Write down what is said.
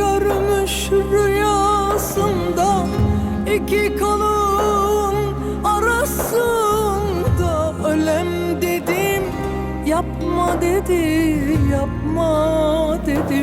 görmüş rüyasında iki kolun arasında. Ölem dedim yapma dedi yapma dedi